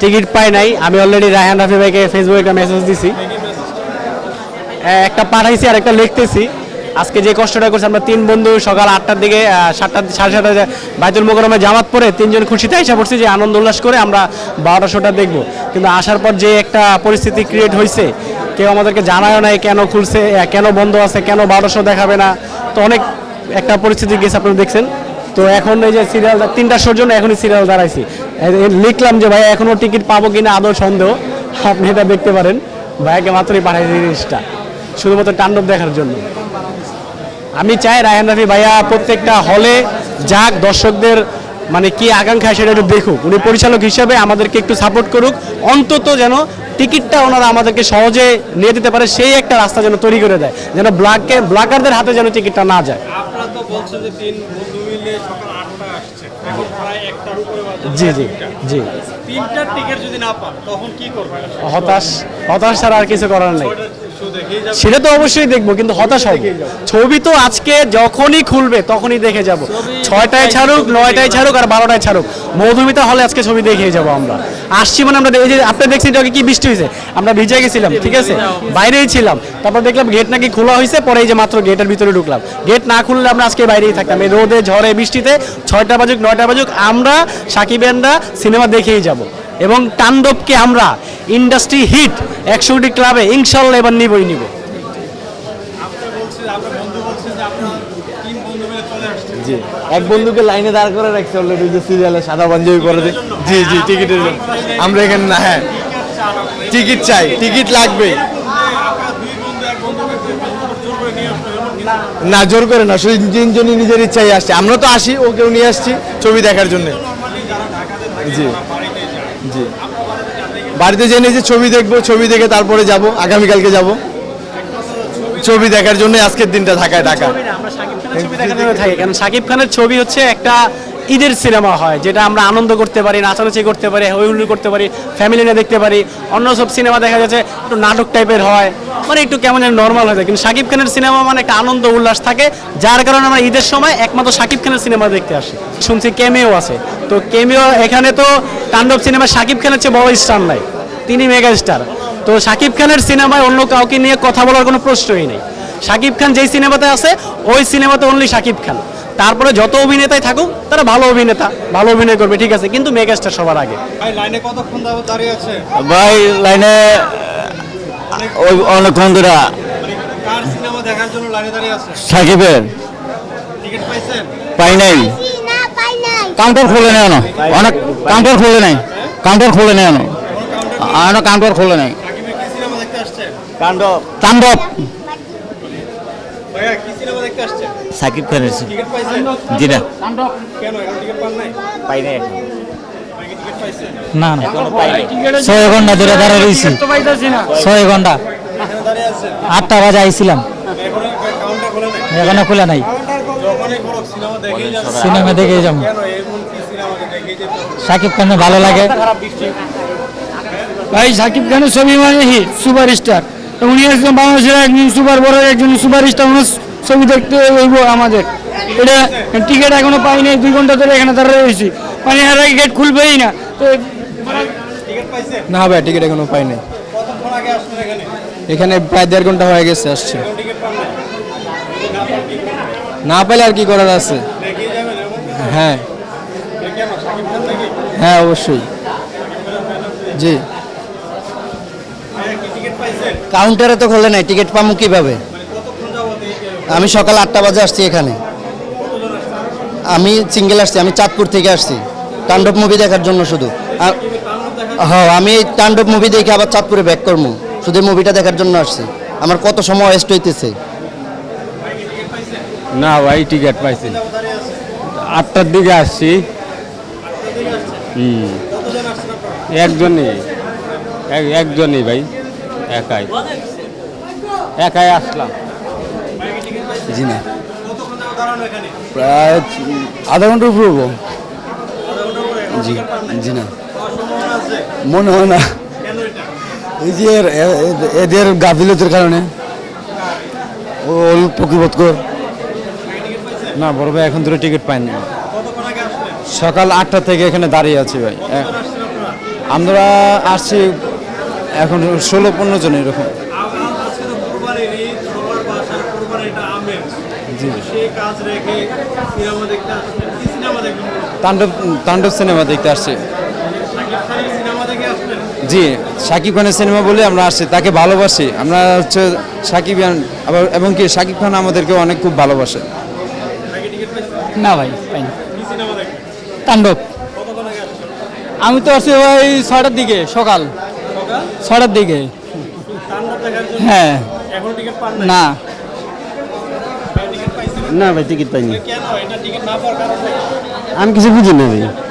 Ticket পাই নাই। আমি already Raihan Rafi ভাইকে ফেসবুকে একটা মেসেজ দিছি। একটা পাঠাইছি আর একটা লিখতেছি। আজকে যে কষ্টটা করছি, আমরা তিন বন্ধু সকাল আটটার দিকে সাতটা, সাড়ে সাতটা বাইতুল মোকরমে জামাত পরে তিনজন খুশিতে এসে পড়ছি যে আনন্দ উল্লাস করে আমরা বারোটা শোটা দেখব। কিন্তু আসার পর যে একটা পরিস্থিতি ক্রিয়েট হয়েছে কেউ আমাদেরকে জানায় নাই কেন খুলছে কেন বন্ধ আছে, কেন বারোটা শো দেখাবে না। তো অনেক একটা পরিস্থিতি গেছে, আপনারা দেখছেন। তো এখন এই যে সিরিয়াল তিনটা শোর জন্য এখনই সিরিয়াল দাঁড়াইছি। লিখলাম যে ভাই এখনও টিকিট পাবো কিনা আদৌ সন্দেহ। আপনি এটা দেখতে পারেন। ভাইকে মাত্রই পাঠাইছি জিনিসটা। শুধুমাত্র তাণ্ডব দেখার জন্য। আমি চাই রায়হান রাফি ভাইয়া প্রত্যেকটা হলে যাক, দর্শকদের মানে কি আকাঙ্ক্ষা সেটা একটু দেখুক। উনি পরিচালক হিসেবে আমাদেরকে একটু সাপোর্ট করুক। অন্তত যেন টিকিটটা ওনারা আমাদেরকে সহজে নিয়ে দিতে পারে, সেই একটা রাস্তা যেন তৈরি করে দেয়। যেন ব্লাককে ব্লাকারদের হাতে যেন টিকিটটা না যায়। বলছেন যে তিন বন্ধু মিলে সকাল আটটা আসছে। এখন প্রায় একটার উপরে জি জি জি। তিনটার টিকিট যদি না পান তখন কি করবেন? হতাশ হতাশ ছাড়া আর কিছু করার নেই। সেটা তো অবশ্যই দেখব কিন্তু হতাশ হব। ছবি তো আজকে যখনই খুলবে তখনই দেখে যাব। ছয়টায় ছাড়ুক নয়টায় ছাড়ুক আর বারোটায় ছাড়ুক। মধুমিতা হলে আজকে ছবি দেখেই যাব আমরা। আসছি মানে আমরা এই যে আপনি দেখছেন এটা কি বৃষ্টি হয়েছে? আমরা ভিজে গেছিলাম ঠিক আছে? বাইরেই ছিলাম। তারপর দেখলাম গেট নাকি খোলা হয়েছে পরে এই যে মাত্র গেটের ভিতরে ঢুকলাম। গেট না খুললে আমরা আজকে বাইরেই থাকতাম। এই রোদে ঝড়ে বৃষ্টিতে ছয়টা বাজুক নয়টা বাজুক আমরা সাকিবেনরা সিনেমা দেখেই যাব। এবং তাণ্ডবকে আমরা ইন্ডাস্ট্রি হিট একশো কোটি ক্লাবে ইনশাল্লাহ এবার নিবই নিব। জি, এক বন্ধুকে লাইনে দাঁড় করে রাখছে অলরেডি যে সিরিয়ালে সাদা পাঞ্জাবি যে জি জি টিকিটের জন্য। আমরা এখানে না হ্যাঁ। টিকিট চাই টিকিট লাগবে না, জোর করে না, শুধু তিনজনই নিজের ইচ্ছাই আসছে। আমরা তো আসি, ওকেও নিয়ে আসছি ছবি দেখার জন্য। জি। জি। বাড়িতে জেনে যে ছবি দেখব, ছবি দেখে তারপরে যাব আগামীকালকে যাব। ছবি দেখার জন্য আজকের দিনটা ঢাকায় ঢাকা শাকিব খানের ছবি হচ্ছে একটা ঈদের সিনেমা হয়, যেটা আমরা আনন্দ করতে পারি, নাচানাচি করতে পারি হই হুল্লোড় করতে পারি ফ্যামিলি নিয়ে দেখতে পারি। অন্য সব সিনেমা দেখা যাচ্ছে, একটু নাটক টাইপের হয় মানে একটু কেমন যেন নর্মাল হয়ে যায়। কিন্তু শাকিব খানের সিনেমা মানে একটা আনন্দ উল্লাস থাকে, যার কারণে আমরা ঈদের সময় একমাত্র শাকিব খানের সিনেমা দেখতে আসি। শুনছি কেমিও আছে। তো কেমিও এখানে তো তাণ্ডব সিনেমা শাকিব খানের চেয়ে বড় স্টার নাই। তিনি মেগা স্টার তো শাকিব খানের সিনেমায় অন্য কাউকে নিয়ে কথা বলার কোনো প্রশ্নই নেই। শাকিব খান যেই সিনেমাতে আছে, ওই সিনেমাতে অনলি শাকিব খান। তারপরে যত অভিনেতাই থাকুক তারা ভালো অভিনেতা ভালো অভিনয় করবে ঠিক আছে? কিন্তু মেগাস্টার সবার আগে। ভাই লাইনে কতক্ষণ দাঁড়িয়ে আছে? ভাই লাইনে ওই অনেকক্ষণ ধরে। কার সিনেমা দেখার জন্য লাইনে দাঁড়িয়ে আছে? সাকিবের। টিকিট পাইছেন? পাই নাই। না পাই নাই কাউন্টার খোলে নাই অনেক কাউন্টার খোলে নাই। কাউন্টার খোলে নাই এখনও। কাউন্টার খোলে নাই। সাকিবের কি সিনেমা দেখতে আসছেন তাণ্ডব। কি সিনেমা দেখতে আসছেন সাকিব খানের টিকিট জি না। পাই নাই না না। ছয় ঘণ্টা ধরে দাঁড়িয়ে রয়েছি। ছয় ঘণ্টা। আটটা বাজে আইছিলাম। এখন কাউন্টার খোলে নাই। এখনও খোলা নাই সিনেমা দেখেই যাচ্ছে সিনেমা দেখে যাব। সাকিব খানের ভালো লাগে। ভাই সাকিব খানের ছবি মানে সুপারস্টার। উনি একজন বাংলাদেশের একজন সুপার বড় একজন সুপারস্টার। ওনার ছবি দেখতে হইব আমাদের। এটা টিকিট এখনও পাই নাই দুই ঘণ্টা ধরে এখানে দাঁড়িয়ে রয়েছি। মানে এর আগে গেট খুলবেই না। তো টিকিট পাইছেন না ভাই টিকিট এখনও পাই নাই। এখানে এখানে প্রায় দেড় ঘণ্টা হয়ে গেছে আসছে। না পেলে আর কি করার আছে? হ্যাঁ। হ্যাঁ অবশ্যই। জি। কাউন্টারে তো খোলে নাই টিকিট পাবো কীভাবে মানে কতক্ষণ যাবত এই আমি সকাল আটটা বাজে আসছি এখানে। আমি সিঙ্গেল আসছি, আমি চাঁদপুর থেকে আসছি। তাণ্ডব মুভি দেখার জন্য শুধু। হ্যাঁ আমি এই তাণ্ডব মুভি দেখে আবার চাঁদপুরে ব্যাক করব। শুধু মুভিটা দেখার জন্য আসছি। আমার কত সময় ওয়েস্ট হইতেছে। না, ভাই টিকিট পাইছি। আটটার দিকে আসছি। হুম। একজনই। এক- একজনই, ভাই। একাই। একাই আসলাম। জি না প্রায় আধা ঘণ্টার উপর হব। জি জি না মনে হয় না। কেন এই যে এদের গাফিলতির কারণে। ও অল্প কিবোধ কর। না বড় ভাই এখন ধরে টিকিট পাইনি। কতক্ষণ আগে আসলেন? সকাল আটটা থেকে এখানে দাঁড়িয়ে আছি ভাই। আমরা আসছি এখন ষোলো পনেরো জন এরকম। তাণ্ডব তাণ্ডব সিনেমা দেখতে আসছি। শাকিব জি সাকিব খানের সিনেমা বলে আমরা আসছি তাকে ভালোবাসি। আমরা হচ্ছে সাকিব খান আবার এবং কি সাকিব খান আমাদেরকে অনেক খুব ভালোবাসে। না ভাই তাণ্ডব। আমি তো আসছি ভাই ছয়টার দিকে সকাল। ছয়টার দিকে। হ্যাঁ। না। না ভাই টিকিট পাইনি? আমি কিছু বুঝি না ভাই।